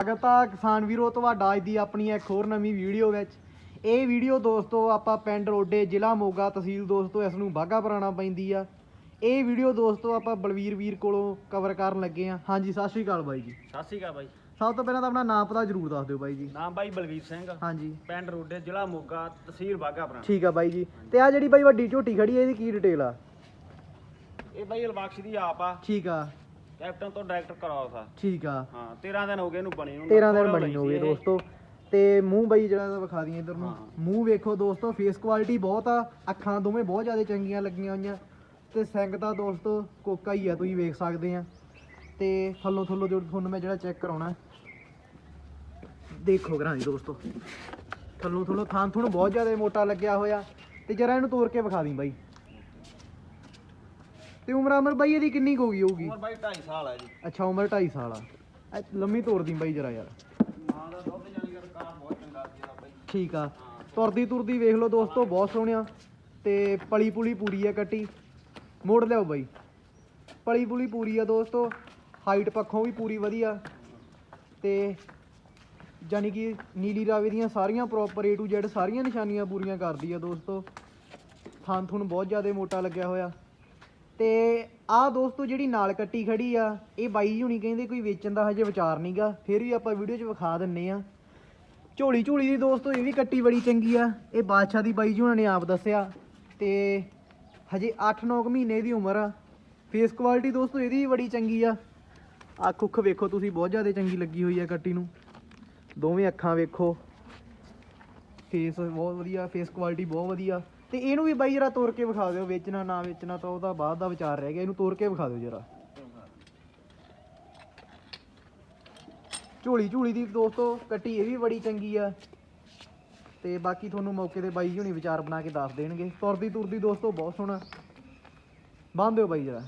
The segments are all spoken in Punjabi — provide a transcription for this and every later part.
ਸਵਾਗਤ ਆ ਕਿਸਾਨ ਵੀਰੋ ਤੁਹਾਡਾ ਅੱਜ ਦੀ ਆਪਣੀ ਇੱਕ ਹੋਰ ਨਵੀਂ ਵੀਡੀਓ ਵਿੱਚ। ਇਹ ਵੀਡੀਓ ਦੋਸਤੋ ਆਪਾਂ ਪਿੰਡ ਰੋਡੇ ਜ਼ਿਲ੍ਹਾ ਮੋਗਾ ਤਹਿਸੀਲ ਦੋਸਤੋ ਇਸ ਨੂੰ ਬਾਗਾ ਪੁਰਾਣਾ ਪੈਂਦੀ ਆ। ਇਹ ਵੀਡੀਓ ਦੋਸਤੋ ਆਪਾਂ ਬਲਵੀਰ ਵੀਰ ਕੋਲੋਂ ਕਵਰ ਕਰਨ ਲੱਗੇ ਆ। ਹਾਂਜੀ ਸਤਿ ਸ਼੍ਰੀ ਅਕਾਲ ਬਾਈ ਜੀ। ਸਤਿ ਸ਼੍ਰੀ ਅਕਾਲ ਬਾਈ। ਸਭ ਤੋਂ ਪਹਿਲਾਂ ਤਾਂ ਆਪਣਾ ਨਾਮ ਪਤਾ ਜ਼ਰੂਰ ਦੱਸ ਦਿਓ ਬਾਈ ਜੀ। ਨਾਮ ਬਾਈ ਬਲਵੀਰ ਸਿੰਘ। ਹਾਂਜੀ। ਪਿੰਡ ਰੋਡੇ ਜ਼ਿਲ੍ਹਾ ਮੋਗਾ ਤਹਿਸੀਲ ਬਾਘਾ ਪੁਰਾਣਾ। ਠੀਕ ਆ ਬਾਈ ਜੀ। ਤੇ ਆ ਜਿਹੜੀ ਬਾਈ ਵੱਡੀ ਝੋਟੀ ਖੜੀ ਹੈ ਇਹਦੀ ਕੀ ਡਿਟੇਲ ਆ? ਇਹ ਬਾਈ ਅਲਬਖਸ਼ ਦੀ ਆਪ ਆ। ਠੀਕ ਆ। ਕੈਪਟਨ ਤੋਂ ਡਾਇਰੈਕਟਰ ਕਰਾਉ ਸਾ ਠੀਕ ਆ। ਹਾਂ 13 ਦਿਨ ਹੋ ਗਏ ਇਹਨੂੰ ਬਣੀ ਨੂੰ 13 ਦਿਨ ਬਣੀ ਸੀ ਇਹ। ਦੋਸਤੋ। ਤੇ ਮੂੰਹ ਬਾਈ ਜਿਹੜਾ ਇਹਦਾ ਵਿਖਾ ਦਈਏ ਇਧਰ ਨੂੰ। ਹਾਂ। ਮੂੰਹ ਵੇਖੋ ਦੋਸਤੋ ਫੇਸ ਕੁਆਲਿਟੀ ਬਹੁਤ ਆ। ਅੱਖਾਂ ਦੋਵੇਂ ਬਹੁਤ ਜ਼ਿਆਦਾ ਚੰਗੀਆਂ ਲੱਗੀਆਂ ਹੋਈਆਂ। ਤੇ ਸਿੰਘ ਤਾਂ ਦੋਸਤੋ ਕੋਕਾ ਹੀ ਆ ਤੁਸੀਂ ਵੇਖ ਸਕਦੇ ਆ। ਤੇ ਥੱਲੋਂ ਥੱਲੋਂ ਜੋ ਤੁਹਾਨੂੰ ਮੈਂ ਜਿਹੜਾ ਚੈੱਕ ਕਰਾਉਣਾ। ਦੇਖੋ ਘਰਾਂ ਦੀ ਦੋਸਤੋ। ਥੱਲੋਂ ਥੱਲੋਂ ਥਾਂ ਤੁਹਾਨੂੰ ਬਹੁਤ ਜ਼ਿਆਦਾ ਮੋਟਾ ਲੱਗਿਆ ਹੋਇਆ। ਤੇ ਜਰਾ ਇਹਨੂੰ ਤੋੜ ਕੇ ਵਿਖਾ ਦੀ ਬਾਈ। ਤੇ ਉਮਰ ਅਮਰ ਬਾਈ ਇਹਦੀ ਕਿੰਨੀ ਕੁ ਹੋ ਗਈ ਹੋਊਗੀ? ਉਮਰ ਬਾਈ 2.5 ਸਾਲ ਹੈ ਜੀ। ਅੱਛਾ ਉਮਰ 2.5 ਸਾਲ ਆ। ਲੰਮੀ ਤੋੜ ਦੀ ਬਾਈ ਜਰਾ ਯਾਰ। ਮਾਂ ਦਾ ਦੁੱਧ ਜਾਨੀ ਕਰ ਕਾਰ ਬਹੁਤ ਚੰਗਾ ਸੀ ਇਹਦਾ ਬਾਈ। ਠੀਕ ਆ। ਤੁਰਦੀ ਤੁਰਦੀ ਵੇਖ ਲਓ ਦੋਸਤੋ ਬਹੁਤ ਸੋਹਣਿਆ ਤੇ ਪਲੀ ਪੁਲੀ ਪੂਰੀ ਆ ਕੱਟੀ। ਮੋੜ ਲਿਆਓ ਬਾਈ। ਪਲੀ ਪੁਲੀ ਪੂਰੀ ਆ ਦੋਸਤੋ। ਹਾਈਟ ਪੱਖੋਂ ਵੀ ਪੂਰੀ ਵਧੀਆ। ਤੇ ਯਾਨੀ ਕਿ ਨੀਲੀ ਰਾਵੇ ਦੀਆਂ ਸਾਰੀਆਂ ਪ੍ਰੋਪਰ A to Z ਸਾਰੀਆਂ ਨਿਸ਼ਾਨੀਆਂ ਪੂਰੀਆਂ ਕਰਦੀ ਆ ਦੋਸਤੋ। ਥਣ ਥੁਣ ਬਹੁਤ ਜ਼ਿਆਦਾ ਮੋਟਾ ਲੱਗਿਆ ਹੋਇਆ। ਤੇ ਆਹ ਦੋਸਤੋ ਜਿਹੜੀ ਨਾਲ ਕੱਟੀ ਖੜੀ ਆ, ਇਹ ਬਾਈ ਹੁਣੀ ਕਹਿੰਦੇ ਕੋਈ ਵੇਚਣ ਦਾ ਹਜੇ ਵਿਚਾਰ ਨਹੀਂਗਾ ਫਿਰ ਵੀ ਆਪਾਂ ਵੀਡੀਓ 'ਚ ਵਿਖਾ ਦਿੰਨੇ ਆ। ਝੋਲੀ ਝੋਲੀ ਦੀ ਦੋਸਤੋ, ਇਹ ਵੀ ਕੱਟੀ ਬੜੀ ਚੰਗੀ ਆ, ਇਹ ਬਾਦਸ਼ਾਹ ਦੀ ਬਾਈ ਜੀ ਉਹਨਾਂ ਨੇ ਆਪ ਦੱਸਿਆ ਤੇ ਹਜੇ 8-9 ਮਹੀਨੇ ਦੀ ਉਮਰ ਆ ਫੇਸ ਕੁਆਲਿਟੀ ਦੋਸਤੋ ਇਹਦੀ ਵੀ ਬੜੀ ਚੰਗੀ ਆ। ਅੱਖ ਉੱਖ ਵੇਖੋ ਤੁਸੀਂ, ਬਹੁਤ ਜ਼ਿਆਦਾ ਚੰਗੀ ਲੱਗੀ ਹੋਈ ਆ ਕੱਟੀ ਨੂੰ। ਦੋਵੇਂ ਅੱਖਾਂ ਵੇਖੋ ਫੇਸ ਬਹੁਤ ਵਧੀਆ ਫੇਸ ਕੁਆਲਿਟੀ ਬਹੁਤ ਵਧੀਆ। ਤੇ ਇਹਨੂੰ ਵੀ ਬਾਈ ਜਰਾ ਤੋੜ ਕੇ ਵਿਖਾ ਦਿਓ, ਵੇਚਣਾ, ਨਾ ਵੇਚਣਾ ਤਾਂ ਉਹਦਾ ਬਾਅਦ ਦਾ ਵਿਚਾਰ ਰਹਿ ਗਿਆ, ਇਹਨੂੰ ਤੋੜ ਕੇ ਵਿਖਾ ਦਿਓ ਜਰਾ। ਝੋਲੀ ਝੋਲੀ ਦੀ ਦੋਸਤੋ, ਕੱਟੀ ਇਹ ਵੀ ਬੜੀ ਚੰਗੀ ਆ। ਤੇ ਬਾਕੀ ਤੁਹਾਨੂੰ ਮੌਕੇ ਤੇ ਬਾਈ ਜੀ ਹੁਣੀ ਵਿਚਾਰ ਬਣਾ ਕੇ ਦੱਸ ਦੇਣਗੇ। ਤੁਰਦੀ ਤੁਰਦੀ ਦੋਸਤੋ ਬਹੁਤ ਸੋਹਣਾ। ਬੰਨ ਦਿਓ ਬਾਈ ਜਰਾ।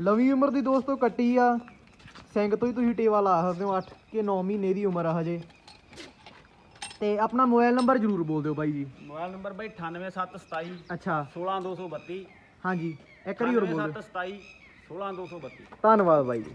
ਲਵੀ ਉਮਰ ਦੀ ਦੋਸਤੋ ਕੱਟੀ ਆ। ਸਿੰਘ ਤੋਂ ਹੀ ਤੁਸੀਂ ਟੇਵਾ ਲਾ ਸਕਦੇ ਹੋ 8 ਕਿ 9 ਮਹੀਨੇ ਦੀ ਉਮਰ ਆ ਹਜੇ। ਤੇ ਆਪਣਾ ਮੋਬਾਈਲ ਨੰਬਰ ਜ਼ਰੂਰ ਬੋਲ ਦਿਓ ਬਾਈ ਜੀ। ਮੋਬਾਈਲ ਨੰਬਰ ਬਾਈ 98727 ਅੱਛਾ। 16232 ਹਾਂਜੀ ਇੱਕ ਵਾਰੀ ਹੋਰ ਬੋਲ ਦਿਓ। 98727 16232 ਧੰਨਵਾਦ ਬਾਈ ਜੀ।